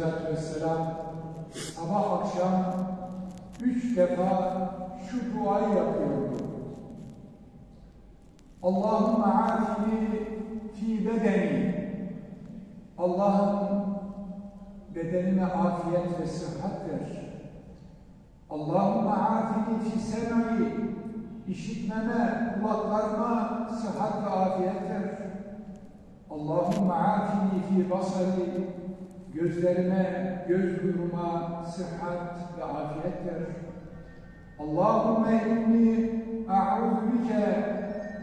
Aleyhisselatü Vesselam sabah akşam üç defa şu duayı yapıyordu. Allahümme afini fi bedeni. Allah'ım bedenime afiyet ve sıhhat ver. Allahümme afini fi sem'i. İşitmeme, kulaklarıma sıhhat ve afiyet ver. Allahümme afini fi basari. Gözlerime, göz nuruma sıhhat ve afiyet ver. Allahümme inni a'udhu bike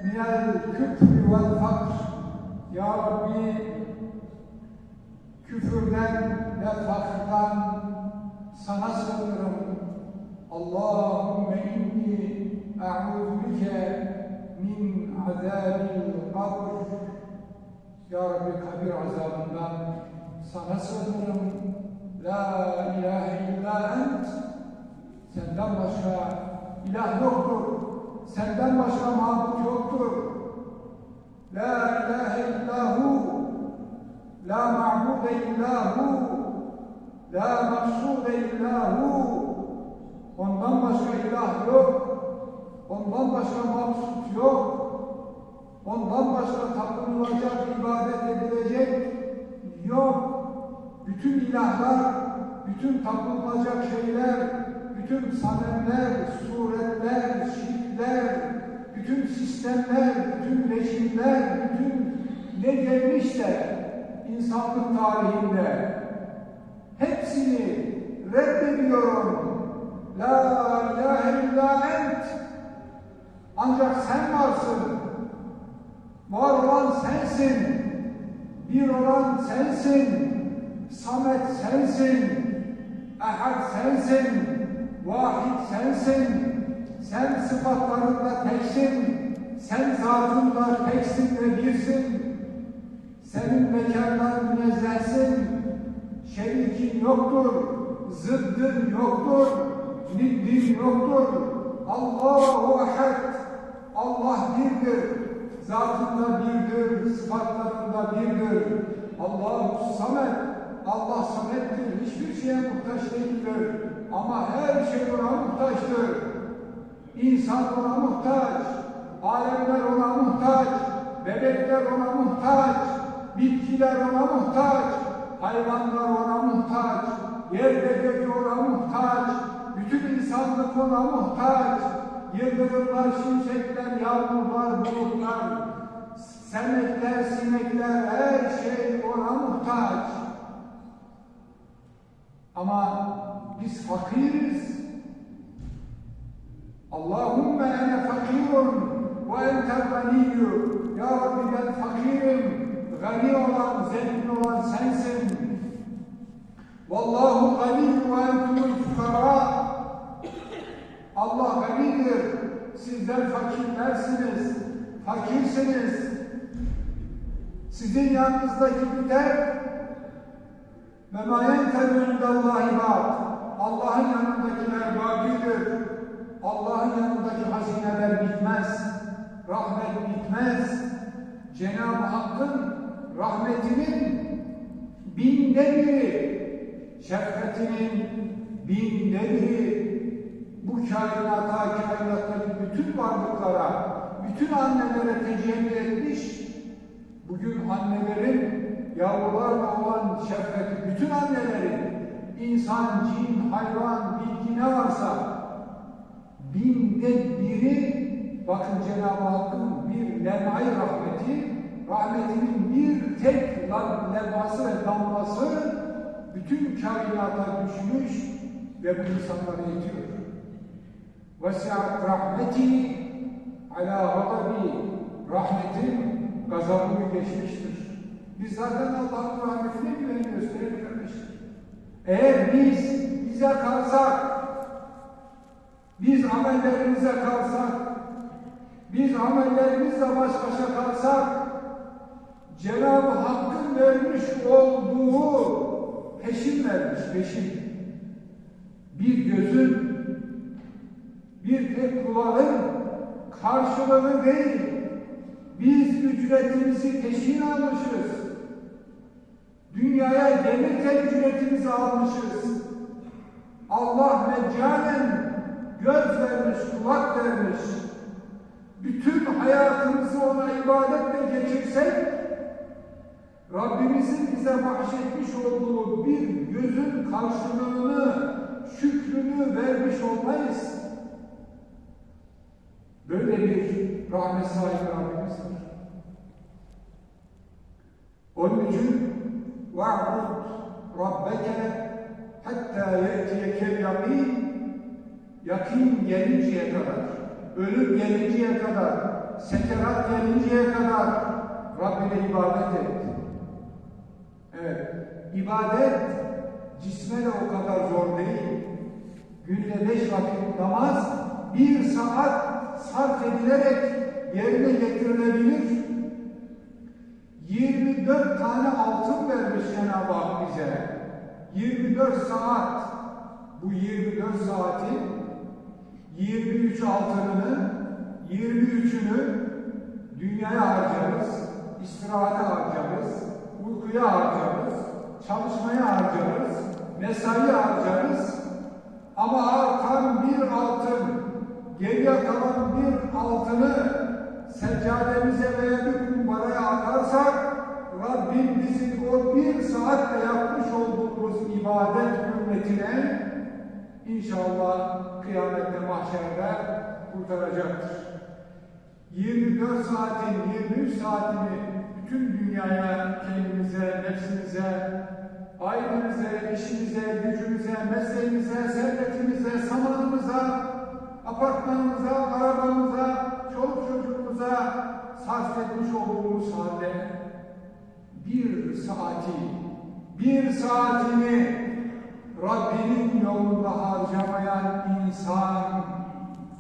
minel küfrü vel fakr. Ya Rabbi küfürden ve fakirden sana sığınırım. Allahümme inni a'udhu bike min azabil kabr. Ya Rabbi kabir azabından sana sığınırım. La ilahe illa ent. Senden başka ilah yoktur. Senden başka mabut yoktur. La ilahe illahu. La ma'bude illahu. La maksude illahu. Ondan başka ilah yok. Ondan başka maksut yok. Ondan başka tapınılacak, ibadet edilecek yok. Bütün ilahlar, bütün tapınılacak şeyler, bütün sanemler, suretler, şirkler, bütün sistemler, bütün rejimler, bütün ne gelmişse insanlık tarihinde hepsini reddediyorum. La ilahe illa ent. Ancak sen varsın. Var olan sensin. Bir olan sensin. Samet sensin. Ehad sensin. Vahid sensin. Sen sıfatlarında teksin. Sen zatında teksin ve birsin. Senin mekandan münezzehsin. Şerikin yoktur. Zıddın yoktur. Niddin yoktur. Allahu ehad. Allah birdir. Zatında birdir. Sıfatlarında birdir. Allahu samet. Allah samettir. Hiçbir şeye muhtaç değildir. Ama her şey ona muhtaçtır. İnsan ona muhtaç. Alemler ona muhtaç. Bebekler ona muhtaç. Bitkiler ona muhtaç. Hayvanlar ona muhtaç. Yer ve gök ona muhtaç. Bütün insanlık ona muhtaç. Yıldırımlar, şimşekler, yağmurlar, bulutlar, senekler, sinekler, her şey ona muhtaç. Ama biz fakiriz. Allahümme ene fakirun ve entel ganiyyü. Ya Rabbi ben fakirim. Gani olan, zengin olan sensin. Vallahu ganiyyü ve entumul fukara. Allah ganidir. Sizler fakirlersiniz. Fakirsiniz. Sizin yanınızdaki gider ve ma yenteru indallahi ba'd. Allah'ın yanındakiler bakidir. Allah'ın yanındaki hazineler bitmez. Rahmet bitmez. Cenab-ı Hakk'ın rahmetinin binde biri, şefkatinin binde biri, bu kainata, kainattaki bütün varlıklara, bütün annelere tecelli etmiş, bugün annelerin yavrularla olan şefkati, bütün annelerin, insan, cin, hayvan, bitki ne varsa, binde biri, bakın Cenab-ı Hakk'ın bir lemay rahmeti, rahmetinin bir tek levhası ve damlası, bütün kainata düşmüş ve bu insanlara yetiyor. Vesiat rahmeti ala gadabi rahmetin gazabını geçmiştir. Biz zaten Allah'ın rahmetine güveniyoruz değerli kardeşler. Eğer biz bize kalsak, biz amellerimize kalsak, biz amellerimizle baş başa kalsak, Cenab-ı Hakk'ın vermiş olduğu peşin vermiş, peşin. Bir gözün, bir tek kulağın karşılığı değil. Biz ücretimizi peşin almışız. Dünyaya gelirken elimize almışız. Allah meccalen göz vermiş, kulak vermiş. Bütün hayatımızı ona ibadetle geçirsek, Rabbimizin bize bahşetmiş olduğu bir gözün karşılığını, şükrünü vermiş olmayız. Böyle bir rahmet sahibi Rabbimizdir. Onun için وَعْبُدْ رَبَّكَ hatta ye'tiyekel yakin yakin gelinceye kadar, ölüm gelinceye kadar, sekerat gelinceye kadar Rabbine ibadet et. Evet, ibadet cisme de o kadar zor değil. Günde beş vakit namaz bir saat sarf edilerek yerine getirilebilir. 24 tane altın vermiş Cenab-ı Hak bize. 24 saat. Bu 24 saatin 23 altınını 23'ünü dünyaya harcarız, istirahate harcarız, uykuya harcarız, çalışmaya harcarız, mesai harcarız. Ama artan bir altın, geriye kalan bir altını seccademize veya bir kumbaraya atarsak Rabbim bizim o bir saatte yapmış olduğumuz ibadet hürmetine inşallah kıyamette mahşerde kurtaracaktır. 24 saatin 23 saatini bütün dünyaya, kendimize, nefsimize, ailemize, işimize, gücümüze, mesleğimize, servetimize, samanımıza, apartmanımıza, arabamıza, çoluk çocuğumuza sarf etmiş olduğumuz halde bir saati, bir saatini Rabbinin yolunda harcamayan insan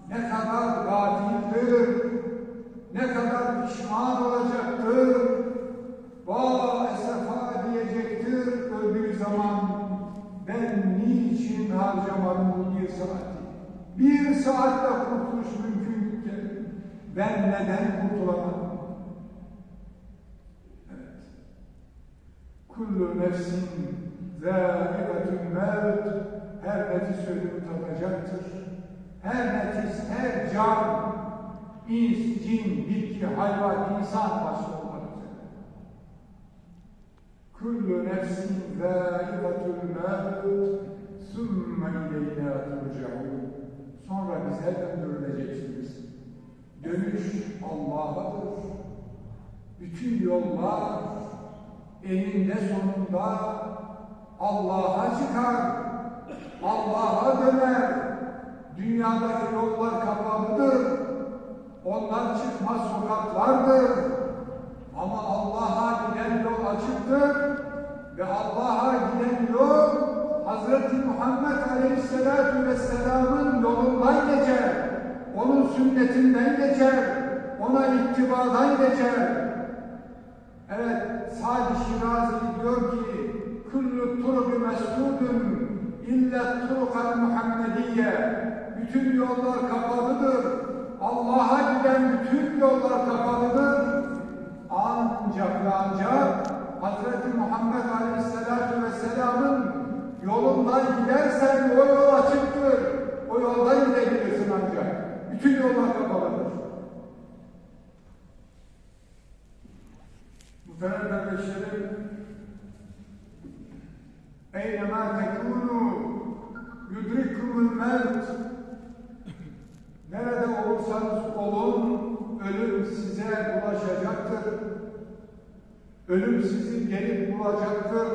ne kadar gafildir, ne kadar pişman olacaktır, vah esefa diyecektir öldüğü zaman ben niçin harcamadım bir saati? Bir saatte kurtuluş mümkünken ben neden kurtulamadım? Evet. Kullu nefsin zâibetül mevt her nefis ölümü tadacaktır. Her nefis, her can, ins, cin, bitki, hayvan, insan başta olmak. Kullu nefsin zâibetül mevt sümme ileyna turcaun. Sonra bize döndürüleceksiniz. Dönüş Allah'adır. Bütün yollar eninde sonunda Allah'a çıkar. Allah'a döner. Dünyadaki yollar kapalıdır. Onlar çıkmaz sokaklardır. Ama Allah'a giden yol açıktır. Ve Allah'a giden yol Hz. Muhammed Aleyhisselatü Vesselam'ın yolundan geçer. Onun sünnetinden geçer. Ona ittibadan geçer. Evet, Sadi Şirazi diyor ki kullu turubi mesudun illa turukal Muhammediye bütün yollar kapalıdır. Allah'a giden bütün yollar kapalıdır. Ancak ve ancak Hz. Muhammed Aleyhisselatü Vesselam'ın yolundan gidersen o yol açıktır. O yoldan gidebilirsin ancak. Bütün yollar kapalıdır. Muhterem kardeşlerim, Eynema tekunu yudrikumul mevt Nerede olursanız olun, ölüm size ulaşacaktır. Ölüm sizi gelip bulacaktır.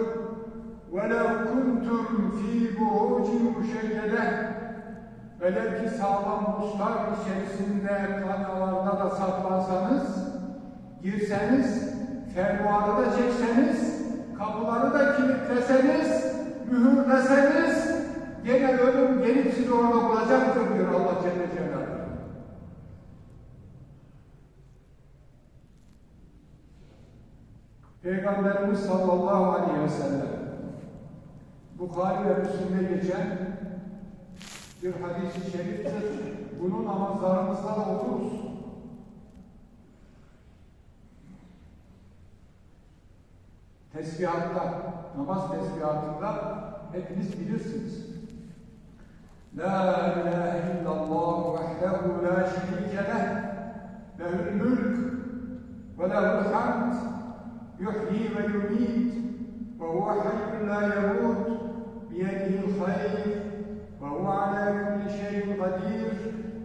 وَلَوْ كُنْتُمْ ف۪ي بُعُوجٍ مُشَيَّدَةٍ Velev ki sağlam mustar içerisinde kanalarda da saklansanız, girseniz, fermuarı da çekseniz, kapıları da kilitleseniz, mühürleseniz, gene ölüm gelip sizi orada bulacaktır diyor Allah Celle Celaluhu. Peygamberimiz sallallahu aleyhi ve sellem Bukhari ve Müslim'de geçen bir hadis-i şeriftir. Bunu namazlarımızda da okuruz. Tesbihatta namaz tesbihatında hepiniz bilirsiniz. La ilahe illallah vahdehu la şerike leh lehül mülk ve lehül hamd yuhyi ve yumit ve huve hayyun la yemut biyedihil hayr ala kulli şeyin kadir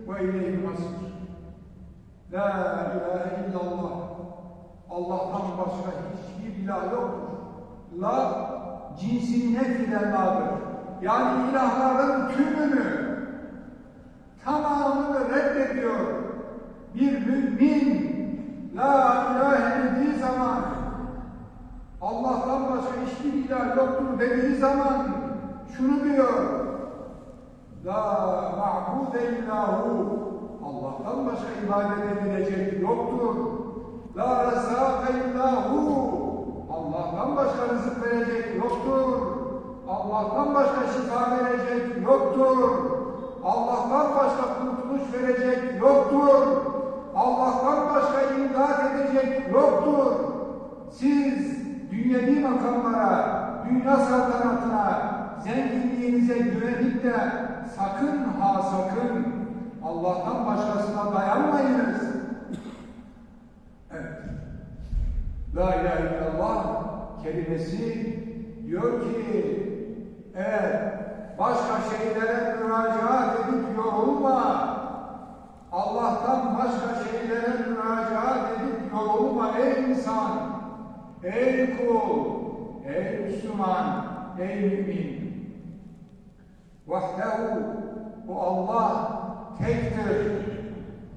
ve ileyhi masir. La ilahe illallah. Allah'tan başka hiçbir ilah yoktur. La cinsin nefilen la'dır. Yani ilahların tümünü tamamını reddediyor. Bir mümin La ilahe dediği zaman Allah'tan başka hiçbir ilah yoktur dediği zaman La ma'bude illahu Allah'tan başka ibadet edilecek yoktur. La rezâke illahu Allah'tan başka rızık verecek yoktur. Allah'tan başka şifa verecek yoktur. Allah'tan başka kurtuluş verecek yoktur. Allah'tan başka imdad edecek yoktur. Siz dünyevi makamlara, dünya saltanatına, zenginliğinize güvenip de sakın ha sakın Allah'tan başkasına dayanmayınız. Evet. La ilahe illallah kelimesi diyor ki eğer başka şeylere müracaat edip yorulma Allah'tan başka şeylere müracaat edip yorulma ey insan ey kul ey Müslüman ey mümin vahdehu bu Allah tektir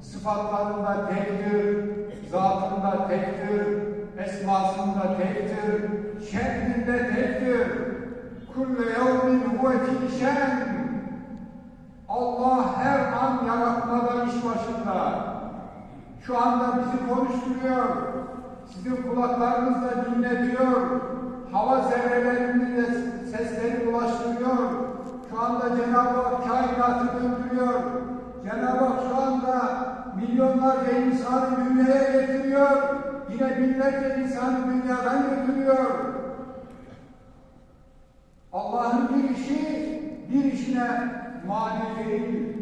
sıfatlarında tektir zatında tektir esmasında tektir, şeklinde tektir. Kulle yevmin huve fî şen. Allah her an yaratmada iş başında. Şu anda bizi konuşturuyor. Sizin kulaklarınızla dinletiyor. Hava zerrelerinde sesleri ulaştırıyor. Şu anda Cenab-ı Hak kainatı döndürüyor. Cenab-ı Hak şu anda milyonlarca insanı dünyaya getiriyor. Yine binlerce insanı dünyadan götürüyor. Allah'ın bir işi bir işine mani değil.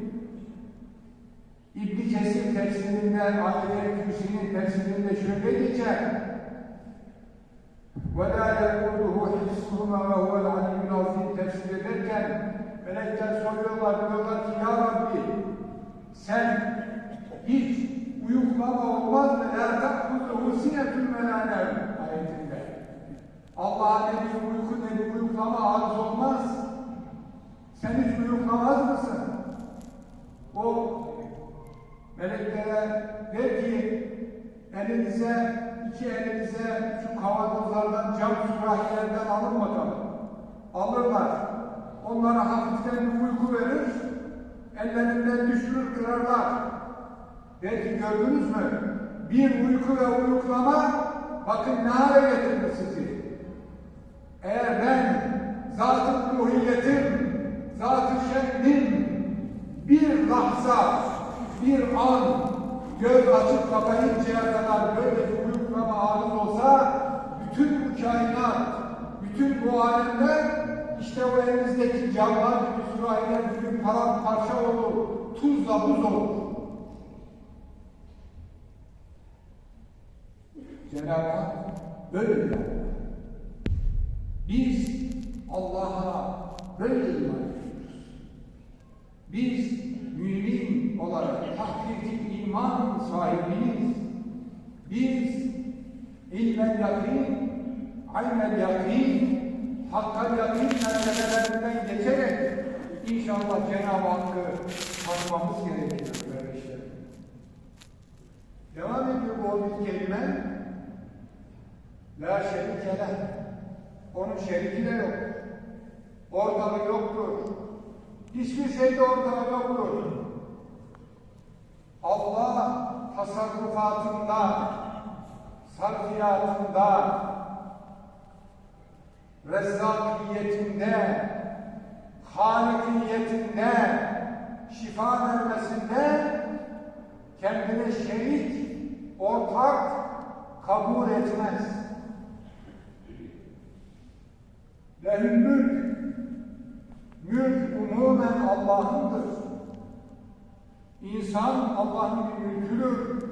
İbn Kesir tefsirinde, Ayet-i Kürsi'nin tefsirinde şöyle geçer. وَلَا يَقُولُهُ حِسُّهُمَا وَهُوَ الْعَلِيُّ الْعَظِيمُ tefsir ederken Melekler soruyorlar, diyorlar ki Ya Rabbi sen hiç uyuklama olmaz mı? Erzak kutu husinetün melanem ayetinde. Allah'a ne bir uyku ne bir uyuklama arz olmaz. Sen hiç uyuklamaz mısın? O meleklere der ki elinize, iki elinize şu kavanozlardan cam sürahilerden alın bakalım. Alırlar. Onlara hafiften bir uyku verir, ellerinden düşürür, kırarlar. Der ki gördünüz mü? Bir uyku ve uyuklama bakın ne hale getirdi sizi. Eğer ben zat-ı ruhiyetim, zat-ı şeklim bir lahza, bir an göz açıp kapayıncaya kadar böyle bir uyuklama arız olsa bütün bu kainat, bütün bu alemler işte o camlar gibi sürahiler gibi paramparça olur, tuzla buz olur. Cenab-ı Hak böyle diyor. Biz Allah'a böyle iman ediyoruz. Biz mümin olarak hakiki iman sahibiyiz. Biz ilmel yakin, aynel yakin, hakkal yakin mertebelerinden geçerek inşallah Cenab-ı Hakk'ı tanımamız gerekiyor kardeşlerim. Devam ediyor bu bir kelime. La şerike leh. Onun şeriki de yok. Ortağı yoktur. Hiçbir şeyde ortağı yoktur. Allah tasarrufatında, sarfiyatında, rezzakiyetinde, halikiyetinde, şifa vermesinde kendine şerik, ortak kabul etmez. Lehül mülk. Mülk umumen Allah'ındır. İnsan Allah'ın bir mülküdür.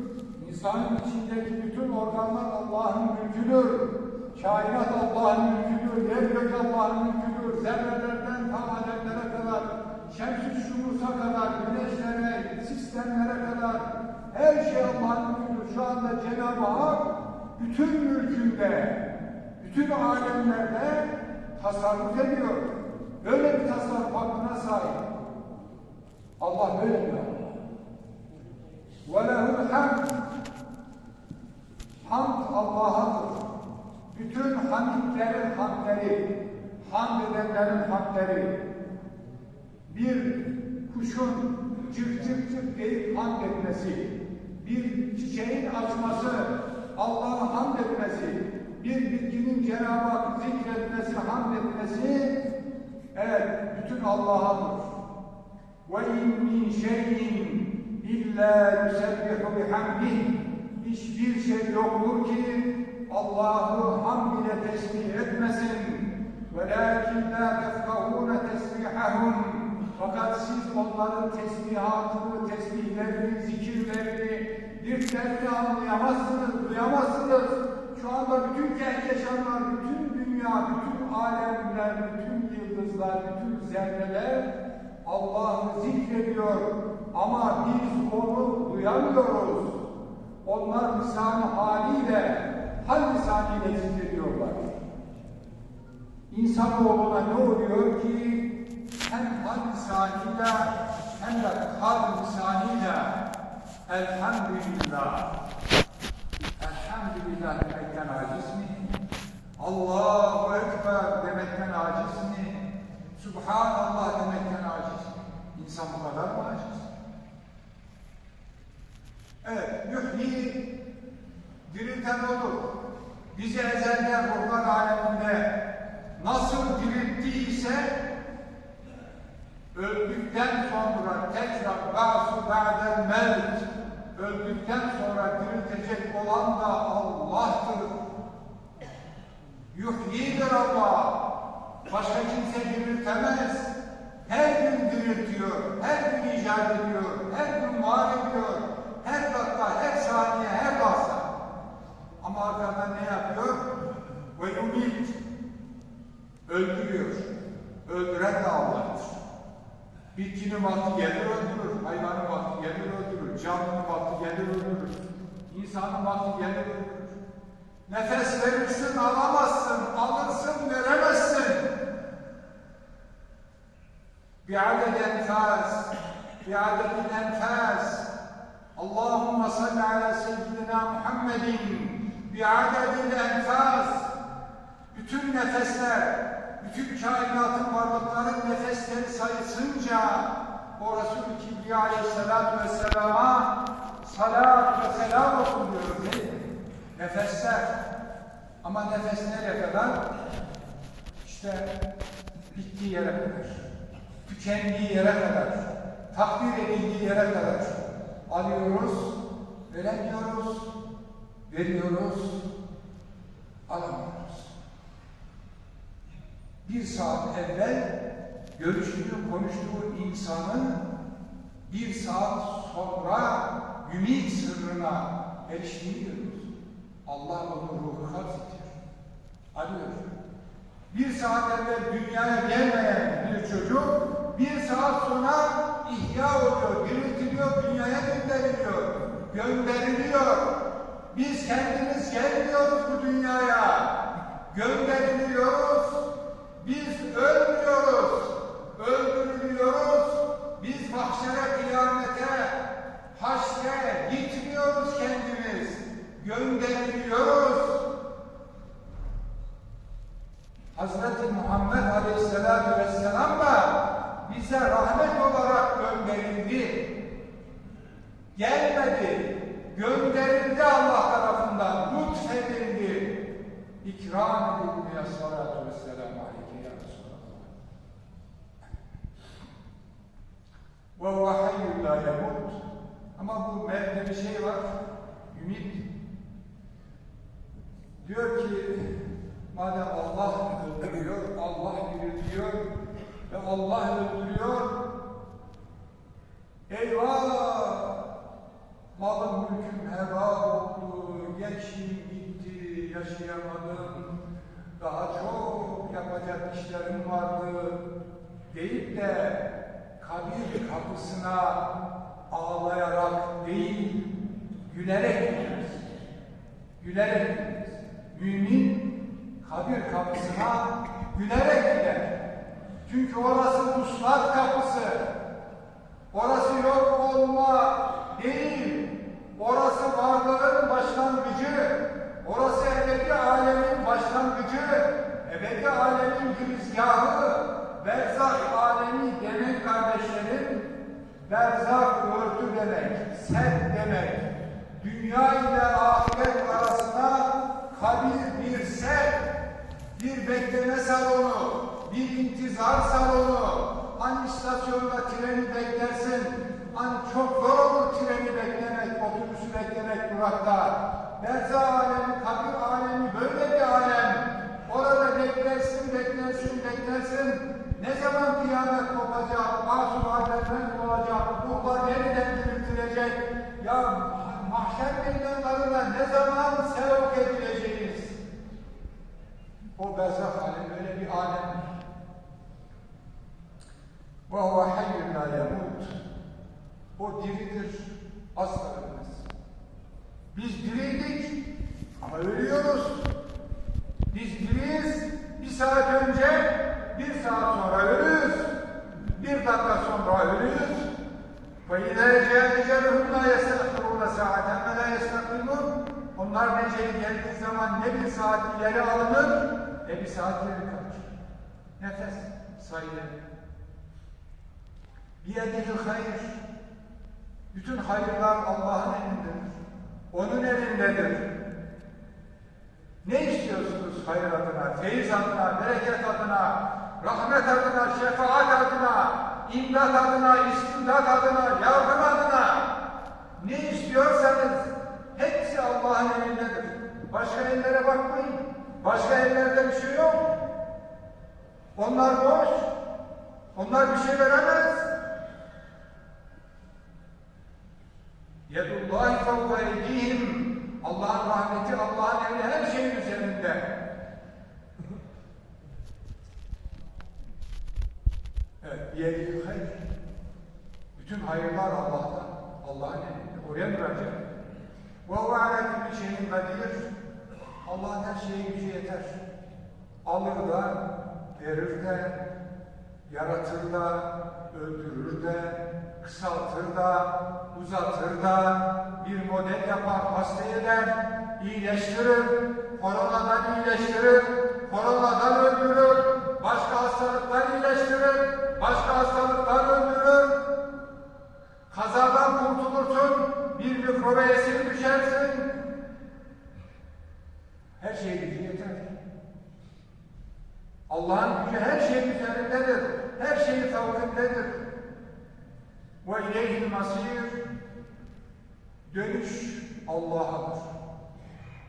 İnsanın içindeki bütün organlar Allah'ın mülküdür. Kainat Allah'ın mülküdür. Yer gök Allah'ın mülküdür. Zerrelerden ta alemlere kadar, şems-i şumusa kadar, güneşlere, sistemlere kadar her şey Allah'ın mülküdür. Şu anda Cenab-ı Hak bütün mülkünde, bütün alemlerde tasarruf ediyor. Böyle bir tasarruf hakkına sahip. Allah böyle diyor. وَلَهُ الْحَمْدِ Hamd Allah'adır. Bütün hamdlerin hamdleri, hamd edenlerin hamdleri, bir kuşun cık cık cık deyip hamd etmesi, bir çiçeğin açması, Allah'a hamd etmesi, bir bitkinin Cenab-ı Hakk'ı zikretmesi, hamd etmesi, evet, bütün Allah'adır. وَاِنْ مِنْ شَيْءٍ اِلَّا يُسَبِّحُ بِحَمْدِهِ Hiçbir şey yoktur ki Allah'ı hamd ile tesbih etmesin. وَلَاكِنْ لَا تَفْقَهُونَ تَسْبِحَهُمْ Fakat siz onların tesbihatını, tesbihlerini, zikirlerini, dirtlerini anlayamazsınız, duyamazsınız. Şu anda bütün kehkeşanlar, bütün dünya, bütün alemler, bütün yıldızlar, bütün zerreler Allah'ı zikrediyor. Ama biz onu duyamıyoruz. Onlar lisan haliyle, hal lisanıyla zikrediyorlar. İnsanoğluna ne oluyor ki hem hal lisanıyla hem de kal lisanıyla elhamdülillah elhamdülillah demekten aciz mi? Allahu Ekber demekten aciz mi? Subhanallah demekten aciz mi? İnsan bu kadar mı aciz? Evet, yuhyi dirilten odur. Bizi ezelden ruhlar aleminde nasıl dirilttiyse öldükten sonra tekrar ba'su ba'del mevt öldükten sonra diriltecek olan da Allah'tır. Yuhyidir Allah. Başka kimse diriltemez. Her gün diriltiyor, her gün icat ediyor, her gün var ediyor, her dakika, her saniye, her lahza. Ama arkada ne yapıyor? Ve yumit. Öldürüyor. Öldüren de Allah'tır. Bitkinin vakti gelir öldürür, hayvanın vakti gelir öldürür, canlının vakti gelir öldürür, insanın vakti gelir öldürür. Nefes verirsin alamazsın, alırsın veremezsin. Bi'adet enfaz, bi'adet enfaz. Allahümme salli ala seyyidina Muhammedin bir biadedil enfaz, bütün nefesler, bütün kainatın varlıkların nefesleri sayısınca o Resul-i Kibriya aleyhissalatu vesselama salat ve selam olsun diyor değil mi? Nefesler. Ama nefes nereye kadar? İşte bittiği yere kadar. Tükendiği yere kadar. Takdir edildiği yere kadar. Alıyoruz, veren veriyoruz, alamıyoruz bir saat evvel görüştüğü, konuştuğu insanın bir saat sonra ümit sırrına eriştiğini görüyoruz. Allah onun ruhu hafiftir. Alıyor. Bir saat evvel dünyaya gelmeyen bir çocuk bir saat sonra ihya oluyor, diriltiliyor, dünyaya gönderiliyor. Gönderiliyor. Biz kendimiz gelmiyoruz bu dünyaya. Gönderiliyoruz. Biz ölmüyoruz, öldürülüyoruz. Biz mahşere, kıyamete, haşre gitmiyoruz kendimiz. Gönderiliyoruz. Hazreti Muhammed Aleyhisselatü Vesselam da bize rahmet olarak gönderildi. Gelmedi, gönderildi Allah tarafından, lütfedildi. İkram edildi ya salatu vesselam aleyke ya Resulallah. Ve la yemut. Ama bu mevde bir şey var, ümit. Diyor ki, madem Allah öldürüyor, Allah diriltiyor ve Allah öldürüyor. Yaşayamadım. Daha çok yapacak işlerim vardı deyip de kabir kapısına ağlayarak değil, gülerek gideriz. Gülerek gideriz. Mümin kabir kapısına gülerek gider. Çünkü orası vuslat kapısı. Orası yok olma değil. Orası varlığın başlangıcı. Orası ebedi alemin başlangıcı. Ebedi alemin girizgahı. Berzak alemi demek kardeşlerim. Berzak örtü demek, set demek. Dünya ile ahiret arasında kabir bir set, bir bekleme salonu, bir intizar salonu. Hani istasyonda treni beklersin, hani çok zor olur treni beklemek, otobüsü beklemek durakta. Berzak alemi, kabir alemi böyle bir alem beklersin, beklersin, beklersin. Ne zaman kıyamet kopacak, bazı mahallenden olacak, ruhlar nereden diriltilecek? Ya mahşer meydanlarına ne zaman sevk edileceğiz? O berzah alem böyle bir alem. Ve huve hayyün la yamut. O diridir, asla ölmez. Biz diriydik, Neceli geldiği zaman ne bir saat ileri alınır, ne bir saat geri kalır. Nefes sayılır. Biyedihil hayır. Bütün hayırlar Allah'ın elindedir. Onun elindedir. Ne istiyorsunuz hayır adına, feyiz adına, bereket adına, rahmet adına, şefaat adına, imdat adına, istimdat adına, yardım adına? Ne istiyorsanız hepsi Allah'ın elindedir. Başka ellere bakmayın. Başka ellerde bir şey yok. Onlar boş. Onlar bir şey veremez. Yedullahi fevka eydihim. Allah'ın rahmeti, Allah'ın emri her şeyin üzerinde. Evet, yedil hayır. Bütün hayırlar Allah'tan. Allah'ın emrinde. Oraya müracaat. Ve huve ala kulli şeyin kadir. Allah'ın her şeye gücü yeter. Alır da, verir de, yaratır da, öldürür de, kısaltır da, uzatır da, bir model yapar, hasta eder, iyileştirir, koronadan iyileştirir, koronadan öldürür, başka hastalıklar iyileştirir, başka hastalıklar öldürür. Kazadan kurtulursun, bir mikroba esir düşersin. Her şeye gücü yeter. Allah'ın gücü her şeyin üzerindedir. Her şeyin fevkindedir. Ve ileyhil masir dönüş Allah'adır.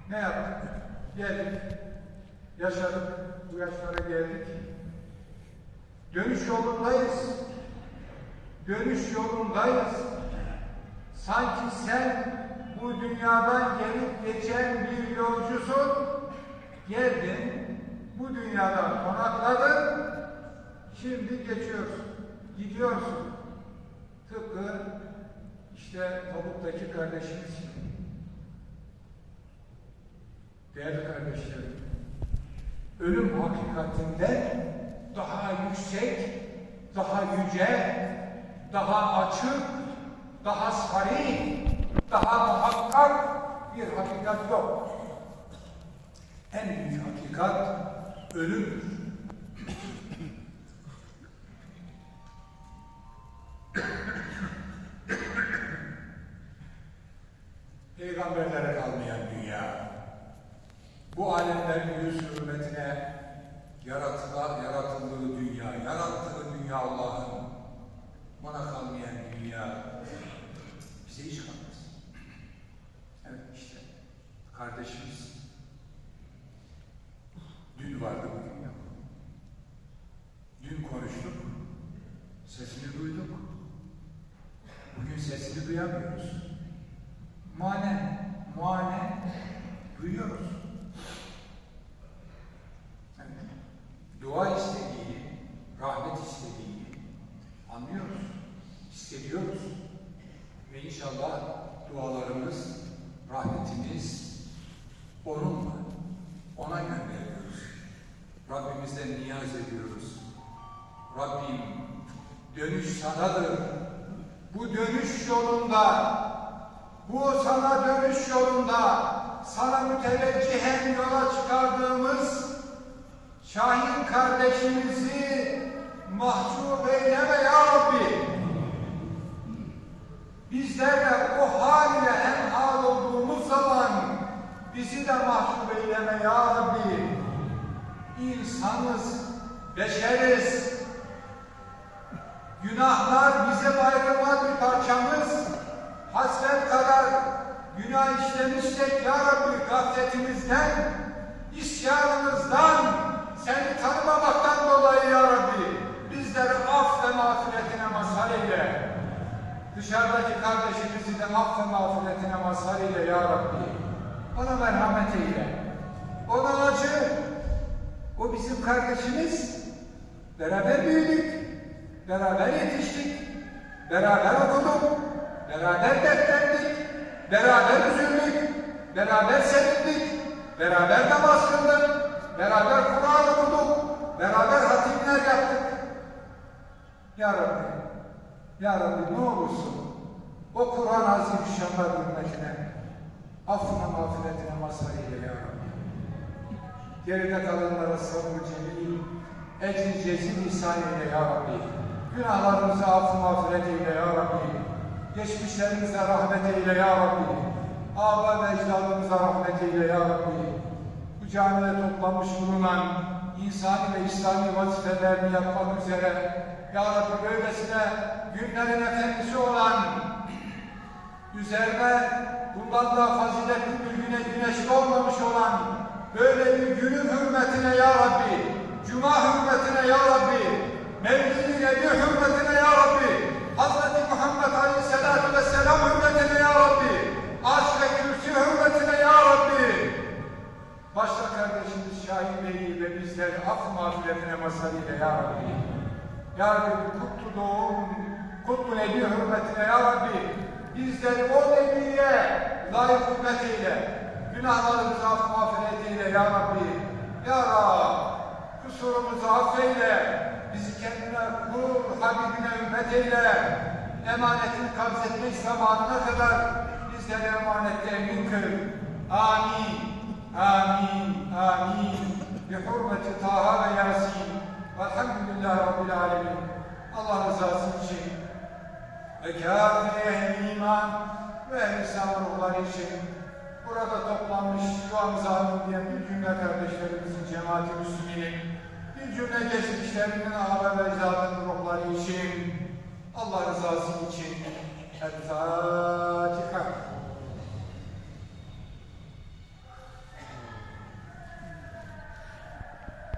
Ne yaptık? Geldik. Yaşadık. Bu yaşlara geldik. Dönüş yolundayız. Dönüş yolundayız. Sanki sen bu dünyadan gelip geçen bir yolcusun. Geldin, bu dünyadan konakladın, şimdi geçiyorsun, gidiyorsun. Tıpkı işte tabuttaki kardeşimiz gibi. Değerli kardeşlerim, ölüm hakikatinde daha yüksek, daha yüce, daha açık, daha sarih, daha muhakkak bir hakikat yok. En büyük hakikat ölümdür. Peygamberlere kalmayan dünya, bu alemlerin yüz hürmetine yaratılan, yaratıldığı dünya, yarattığı dünya Allah'ın, bana kalmayan dünya bize hiç kalmaz kardeşimiz dün vardı bugün yok. Dün konuştuk, sesini duyduk. Bugün sesini duyamıyoruz. Manen Günahlar bizim ayrılmaz bir parçamız. Hasret kadar günah işlemişsek ya Rabbi gafletimizden, isyanımızdan, seni tanımamaktan dolayı ya Rabbi bizleri af ve mağfiretine mazhar eyle. Dışarıdaki kardeşimizi de af ve mağfiretine mazhar eyle ya Rabbi. Ona merhamet eyle. Ona acı. O bizim kardeşimiz. Beraber büyüdük. Beraber yetiştik. Beraber okuduk. Beraber dertlendik. Beraber üzüldük. Beraber sevindik. Beraber namaz kıldık. Beraber Kur'an okuduk. Beraber hatimler yaptık. Ya Rabbi, Ya Rabbi ne olursun o Kur'an azim şanlar hürmetine affına mağfiretine mazhar eyle Ya Rabbi. Geride kalanlara sabrı cemil, ecri cezil ihsan eyle Ya Rabbi. Günahlarımıza affı mağfiret eyle Ya Rabbi. Geçmişlerimize rahmet eyle Ya Rabbi. Aba ve ecdadımıza rahmet eyle Ya Rabbi. Bu camide toplanmış bulunan insani ve İslami vazifelerini yapmak üzere Ya Rabbi böylesine günlerin efendisi olan üzerine bundan da faziletli bir güne güneş olmamış olan böyle bir günün hürmetine ya Rabbi, Cuma hürmetine ya Rabbi, Mevlid-i Nebi hürmetine ya Rabbi, Hazreti Muhammed Aleyhisselatü Vesselam hürmetine ya Rabbi, Arş ve Kürsi hürmetine ya Rabbi, başta kardeşimiz Şahin Bey'i ve bizleri af mağfiretine mazhar eyle ya Rabbi. Ya Rabbi kutlu doğum, kutlu nebi hürmetine Ya Rabbi bizleri o nebiye layık hürmet eyle. Günahlarımızı af mağfiret eyle Ya Rabbi. Ya Rab kusurumuzu affeyle. Bizi kendine kul, Habibine ümmet eyle. Emanetini kabz etmek zamanına kadar bizleri emanette emin kıl. Amin. Amin. Amin. Bi hurmeti Taha ve Yasin. Velhamdülillahi Rabbil Alemin. Allah rızası için ve kâfi ehli iman ve ehli ruhları için burada toplanmış duamıza alın diyen cümle kardeşlerimizin cemaati Müslüminin cümle geçmişlerinin haber ve icabının ruhları için, Allah rızası için El-Fatiha.